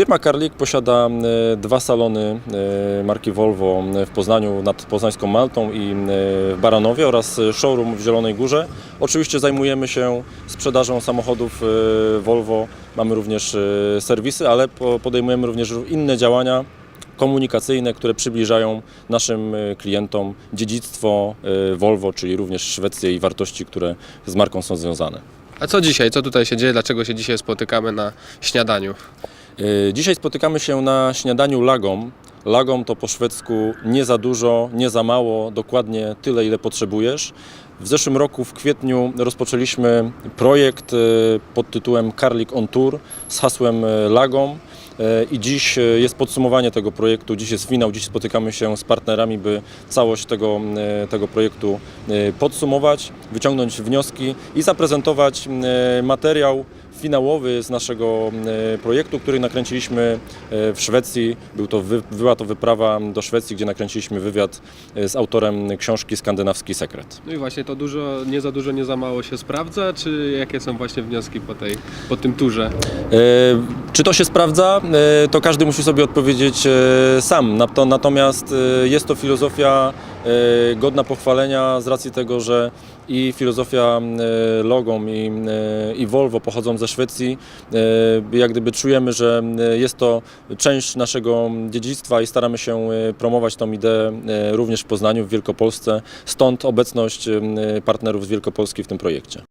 Firma Carlik posiada e, dwa salony e, marki Volvo w Poznaniu nad Poznańską Maltą i e, w Baranowie oraz e, showroom w Zielonej Górze. Oczywiście zajmujemy się sprzedażą samochodów e, Volvo. Mamy również e, serwisy, ale po- podejmujemy również inne działania komunikacyjne, które przybliżają naszym e, klientom dziedzictwo e, Volvo, czyli również Szwecję i wartości, które z marką są związane. A co dzisiaj? Co tutaj się dzieje? Dlaczego się dzisiaj spotykamy na śniadaniu? E, Dzisiaj spotykamy się na śniadaniu lagom. Lagom to po szwedzku nie za dużo, nie za mało, dokładnie tyle, ile potrzebujesz. W zeszłym roku w kwietniu rozpoczęliśmy projekt e, pod tytułem Carlik on Tour z hasłem e, Lagom. I dziś jest podsumowanie tego projektu, dziś jest finał, dziś spotykamy się z partnerami, by całość tego, tego projektu podsumować, wyciągnąć wnioski i zaprezentować materiał finałowy z naszego e, projektu, który nakręciliśmy e, w Szwecji. Był to była to wyprawa do Szwecji, gdzie nakręciliśmy wywiad e, z autorem książki Skandynawski Sekret. No i właśnie to dużo, nie za dużo, nie za mało się sprawdza, czy jakie są właśnie wnioski po, tej, po tym turze? Czy to się sprawdza? To każdy musi sobie odpowiedzieć sam. Na to- Natomiast jest to filozofia godna pochwalenia z racji tego, że i filozofia e, Logom i, e, i Volvo pochodzą ze Szwecji. E, Jak gdyby czujemy, że e, jest to część naszego dziedzictwa i staramy się e, promować tą ideę e, również w Poznaniu, w Wielkopolsce. Stąd obecność e, partnerów z Wielkopolski w tym projekcie.